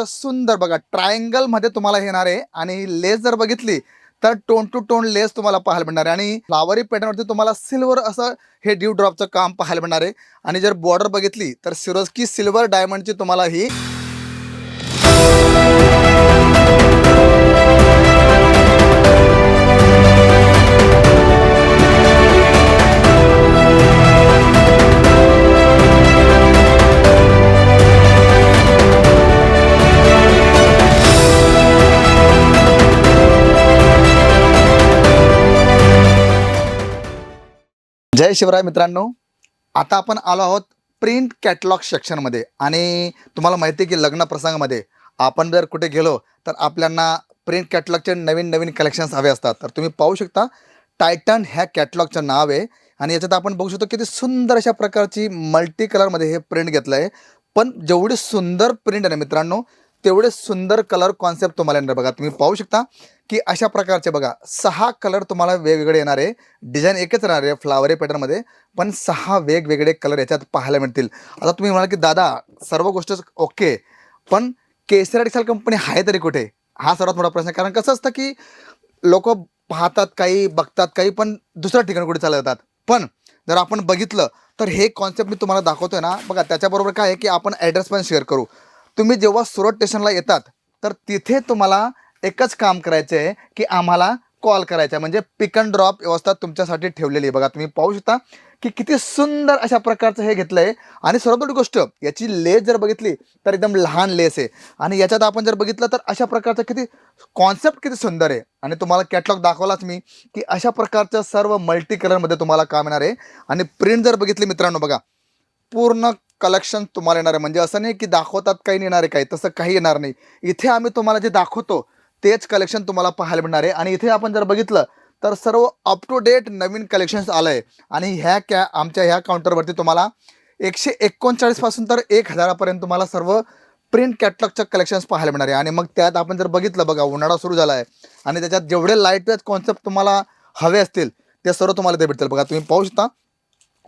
सुंदर बघा ट्रायंगलमध्ये तुम्हाला येणार आहे आणि लेस जर बघितली तर टोन टू टोन लेस तुम्हाला पाहायला मिळणार आहे. आणि फ्लावरी पॅटर्नवरती तुम्हाला सिल्वर असं हे ड्यू ड्रॉपचं काम पाहायला मिळणार आहे. आणि जर बॉर्डर बघितली तर सिरोस्की सिल्वर डायमंडची तुम्हाला ही जय शिवराय मित्रांनो. आता आपण आलो आहोत प्रिंट कॅटलॉग सेक्शनमध्ये आणि तुम्हाला माहिती आहे की लग्न प्रसंगामध्ये आपण जर कुठे गेलो तर आपल्याला प्रिंट कॅटलॉगचे नवीन नवीन कलेक्शन्स हवे असतात. तर तुम्ही पाहू शकता टायटन ह्या कॅटलॉगचं नाव आहे. आणि याच्यात आपण बघू शकतो किती सुंदर अशा प्रकारची मल्टी कलरमध्ये हे प्रिंट घेतलं आहे पण जेवढी सुंदर प्रिंट आहे ना मित्रांनो तेवढे सुंदर कलर कॉन्सेप्ट तुम्हाला येणार बघा तुम्ही पाहू शकता की अशा प्रकारचे बघा सहा कलर तुम्हाला वेगवेगळे येणार आहे. डिझाईन एकच राहणार आहे फ्लावरे पॅटर्नमध्ये पण सहा वेगवेगळे कलर याच्यात पाहायला मिळतील. आता तुम्ही म्हणाल की दादा सर्व गोष्ट ओके पण केसर डिक्सल कंपनी आहे तरी कुठे? हा सर्वात मोठा प्रश्न आहे. कारण कसं असतं की लोक पाहतात काही बघतात काही पण दुसऱ्या ठिकाणी कुठे चालत जातात. पण जर आपण बघितलं तर हे कॉन्सेप्ट मी तुम्हाला दाखवतोय ना बघा त्याच्याबरोबर काय आहे की आपण ॲड्रेस पण शेअर करू. तुम्ही जेव्हा सुरत स्टेशनला येतात तर तिथे तुम्हाला एकच काम करायचं आहे की आम्हाला कॉल करायचा आहे. म्हणजे पिक अँड ड्रॉप व्यवस्था तुमच्यासाठी ठेवलेली आहे. बघा तुम्ही पाहू शकता की किती सुंदर अशा प्रकारचं हे घेतलं आहे आणि सर्वात मोठी गोष्ट याची लेस जर बघितली तर एकदम लहान लेस आहे. आणि याच्यात आपण जर बघितलं तर अशा प्रकारचं किती कॉन्सेप्ट किती सुंदर आहे. आणि तुम्हाला कॅटलॉग दाखवलाच मी की अशा प्रकारचं सर्व मल्टी कलरमध्ये तुम्हाला काम येणार आहे. आणि प्रिंट जर बघितली मित्रांनो बघा पूर्ण कलेक्शन तुम्हाला येणार आहे. म्हणजे असं नाही की दाखवतात काही येणार आहे काही तसं काही येणार नाही. इथे आम्ही तुम्हाला जे दाखवतो तेच कलेक्शन तुम्हाला पाहायला मिळणार आहे. आणि इथे आपण जर बघितलं तर सर्व अप टू डेट नवीन कलेक्शन्स आलं आहे आणि ह्या कॅ आमच्या ह्या काउंटरवरती तुम्हाला एकशे एकोणचाळीसपासून तर एक हजारापर्यंत तुम्हाला सर्व प्रिंट कॅटलॉगच्या कलेक्शन्स पाहायला मिळणार आहे. आणि मग त्यात आपण जर बघितलं बघा उन्हाळा सुरू झाला आहे. आणि त्याच्यात जेवढे लाइट वेट कॉन्सेप्ट तुम्हाला हवे असतील ते सर्व तुम्हाला ते भेटतील. बघा तुम्ही पाहू शकता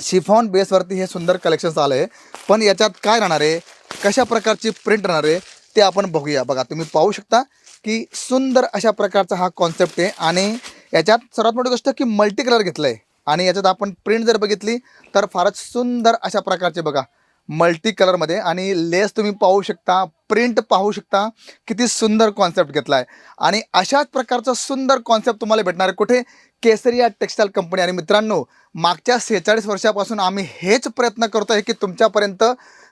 शिफॉन बेसवरती हे सुंदर कलेक्शन्स आलं आहे. पण याच्यात काय राहणार आहे? कशा प्रकारची प्रिंट राहणार आहे? ते आपण बघूया. बघा तुम्ही पाहू शकता की सुंदर अशा प्रकारचा हा कॉन्सेप्ट आहे आणि याच्यात सर्वात मोठी गोष्ट की मल्टी कलर घेतलं आहे आणि याच्यात आपण प्रिंट जर बघितली तर फारच सुंदर अशा प्रकारचे बघा मल्टी कलरमध्ये आणि लेस तुम्ही पाहू शकता प्रिंट पाहू शकता किती सुंदर कॉन्सेप्ट घेतला आहे आणि अशाच प्रकारचा सुंदर कॉन्सेप्ट तुम्हाला भेटणार आहे कुठे? केसरिया टेक्स्टाईल कंपनी आणि मित्रांनो मागच्या सेहेचाळीस वर्षापासून आम्ही हेच प्रयत्न करतो आहे की तुमच्यापर्यंत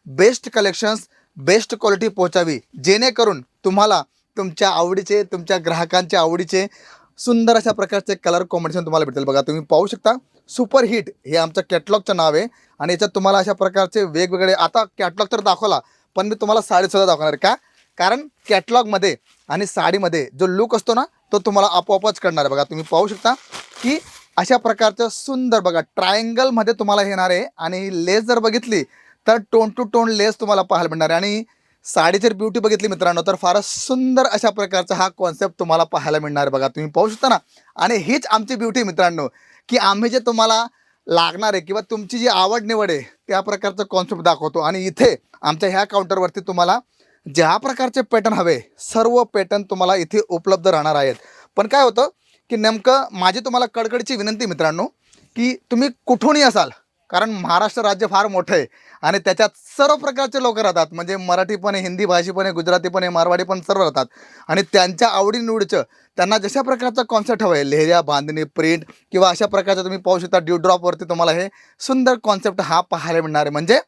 बेस्ट कलेक्शन्स बेस्ट क्वालिटी पोहोचावी. जेणेकरून तुम्हाला तुमच्या आवडीचे तुमच्या ग्राहकांच्या आवडीचे सुंदर अशा प्रकारचे कलर कॉम्बिनेशन तुम्हाला भेटेल. बघा तुम्ही पाहू शकता सुपर हिट हे आमच्या कॅटलॉगचं नाव आहे. आणि याच्यात तुम्हाला अशा प्रकारचे वेगवेगळे आता कॅटलॉग तर दाखवला पण मी तुम्हाला साडीसुद्धा दाखवणार का? कारण कॅटलॉगमध्ये आणि साडीमध्ये जो लुक असतो ना तो तुम्हाला आपोआपच कळणार आहे. बघा तुम्ही पाहू शकता की अशा प्रकारचं सुंदर बघा ट्रायंगलमध्ये तुम्हाला येणार आहे. आणि लेस जर बघितली तर टोन टू टोन लेस तुम्हाला पाहायला मिळणार आहे. आणि साडी ब्युटी बघितली मित्रांनो तर फारच सुंदर अशा प्रकारचा हा कॉन्सेप्ट तुम्हाला पाहायला मिळणार आहे बघा. तुम्ही पाहू शकता ना? आणि हीच आमची ब्युटी मित्रांनो की आम्ही जे तुम्हाला लागणार आहे किंवा तुमची जी आवड निवड आहे त्या प्रकारचं कॉन्सेप्ट दाखवतो. आणि इथे आमच्या ह्या काउंटरवरती तुम्हाला ज्या प्रकारचे पॅटर्न हवे सर्व पॅटर्न तुम्हाला इथे उपलब्ध राहणार आहेत. पण काय होतं की नेमकं माझी तुम्हाला कडकडीची विनंती मित्रांनो की तुम्ही कुठूनही असाल कारण महाराष्ट्र राज्य फार मोठं आहे. आणि त्याच्यात सर्व प्रकारचे लोक राहतात. म्हणजे मराठी पण आहे हिंदी भाषी पण आहे गुजराती पण आहे मारवाडी पण सर्व राहतात. आणि त्यांच्या आवडीनिवडीचं त्यांना जशा प्रकारचा कॉन्सेप्ट हवं आहे लेहऱ्या बांधणी प्रिंट किंवा अशा प्रकारचं तुम्ही पाहू शकता ड्यू ड्रॉपवरती तुम्हाला हे सुंदर कॉन्सेप्ट हा पाहायला मिळणार आहे. म्हणजे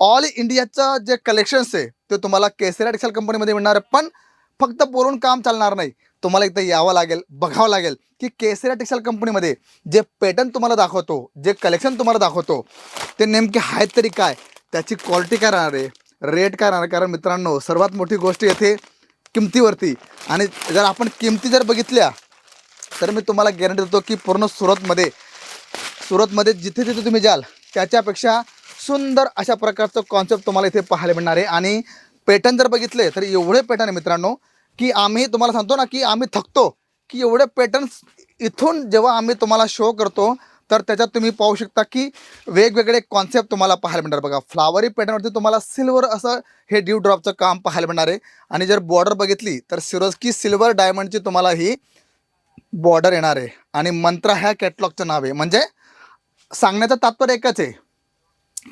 ऑल इंडियाचं जे कलेक्शन्स आहे ते तुम्हाला केसरिया टेक्सटाईल कंपनीमध्ये मिळणार आहे. पण फक्त बोलून काम चालणार नाही. तुम्हाला एकदा यावं लागेल बघावं लागेल की केसरिया टेक्सटाईल कंपनीमध्ये जे पॅटर्न तुम्हाला दाखवतो जे कलेक्शन तुम्हाला दाखवतो ते नेमके आहेत तरी काय? त्याची क्वालिटी काय राहणार आहे? रेट काय राहणार कारण मित्रांनो सर्वात मोठी गोष्ट येथे किमतीवरती. आणि जर आपण किमती जर बघितल्या तर मी तुम्हाला गॅरंटी देतो की पूर्ण सुरतमध्ये सुरतमध्ये जिथे जिथे तुम्ही जाल त्याच्यापेक्षा सुंदर अशा प्रकारचं कॉन्सेप्ट तुम्हाला इथे पाहायला मिळणार आहे. आणि पॅटर्न जर बघितले तर एवढे पॅटर्न आहे मित्रांनो की आम्ही तुम्हाला सांगतो ना की आम्ही थकतो की एवढे पॅटर्न्स इथून जेव्हा आम्ही तुम्हाला शो करतो तर त्याच्यात तुम्ही पाहू शकता की वेगवेगळे कॉन्सेप्ट तुम्हाला पाहायला मिळणार. बघा फ्लावरी पॅटर्नवरती तुम्हाला सिल्वर असं हे ड्यू ड्रॉपचं काम पाहायला मिळणार आहे. आणि जर बॉर्डर बघितली तर सिरोस्की सिल्वर डायमंडची तुम्हाला ही बॉर्डर येणार आहे. आणि मंत्रा ह्या कॅटलॉगचं नाव आहे. म्हणजे सांगण्याचं तात्पर्य एकच आहे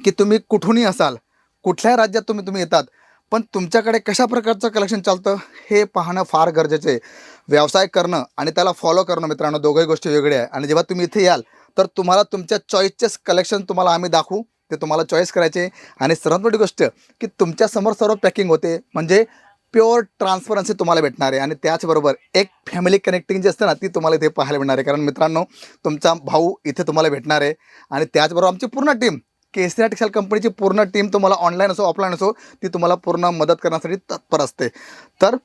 की तुम्ही कुठूनही असाल कुठल्याही राज्यात तुम्ही तुम्ही येतात पण तुमच्याकडे कशा प्रकारचं कलेक्शन चालतं हे पाहणं फार गरजेचं आहे. व्यवसाय करणं आणि त्याला फॉलो करणं मित्रांनो दोघंही गोष्टी वेगळ्या आहे. आणि जेव्हा तुम्ही इथे याल तर तुम्हाला तुमच्या चॉईसचेच कलेक्शन तुम्हाला आम्ही दाखवू. ते तुम्हाला चॉईस करायचे आणि सर्वात मोठी गोष्ट की तुमच्यासमोर सर्व पॅकिंग होते. म्हणजे प्युअर ट्रान्सपरन्सी तुम्हाला भेटणार आहे. आणि त्याचबरोबर एक फॅमिली कनेक्टिंग जी असते ना ती तुम्हाला इथे पाहायला मिळणार आहे. कारण मित्रांनो तुमचा भाऊ इथे तुम्हाला भेटणार आहे. आणि त्याचबरोबर आमची पूर्ण team K C R textile कंपनीची पूर्ण टीम तुम्हाला ऑनलाईन असो ऑफलाईन असो ती तुम्हाला पूर्ण मदत करण्यासाठी तत्पर असते. तर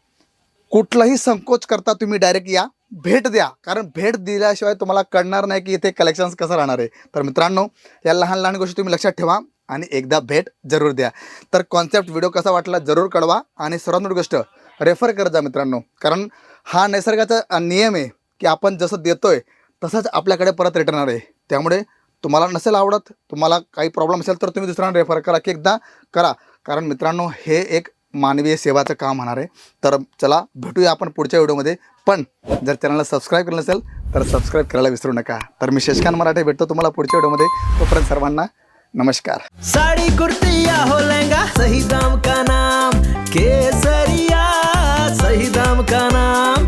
कुठलाही संकोच करता तुम्ही डायरेक्ट या भेट द्या. कारण भेट दिल्याशिवाय तुम्हाला कळणार नाही की इथे कलेक्शन्स कसं राहणार आहे. तर मित्रांनो या लहान लहान गोष्टी तुम्ही लक्षात ठेवा आणि एकदा भेट जरूर द्या. तर कॉन्सेप्ट व्हिडिओ कसा वाटला जरूर कळवा आणि सर्वात मोठी गोष्ट रेफर करत जा मित्रांनो. कारण हा निसर्गाचा नियम आहे की आपण जसं देतोय तसंच आपल्याकडे परत रिटर्न आहे. त्यामुळे तुम्हाला नसेल आवडत तुम्हाला काही प्रॉब्लेम असेल तर तुम्ही दुसऱ्यांना रेफर करा की एकदा करा. कारण मित्रांनो हे एक मानवीय सेवाचं काम होणार आहे. तर चला भेटूया आपण पुढच्या व्हिडिओमध्ये. पण जर चॅनलला सबस्क्राईब केलं नसेल तर सबस्क्राईब करायला विसरू नका. तर मी शशकांत मराठे भेटतो तुम्हाला पुढच्या व्हिडिओमध्ये. तोपर्यंत सर्वांना नमस्कार. साडी कुर्ती हो लहंगा सही दाम का नाम? केसरिया सही दाम का नाम?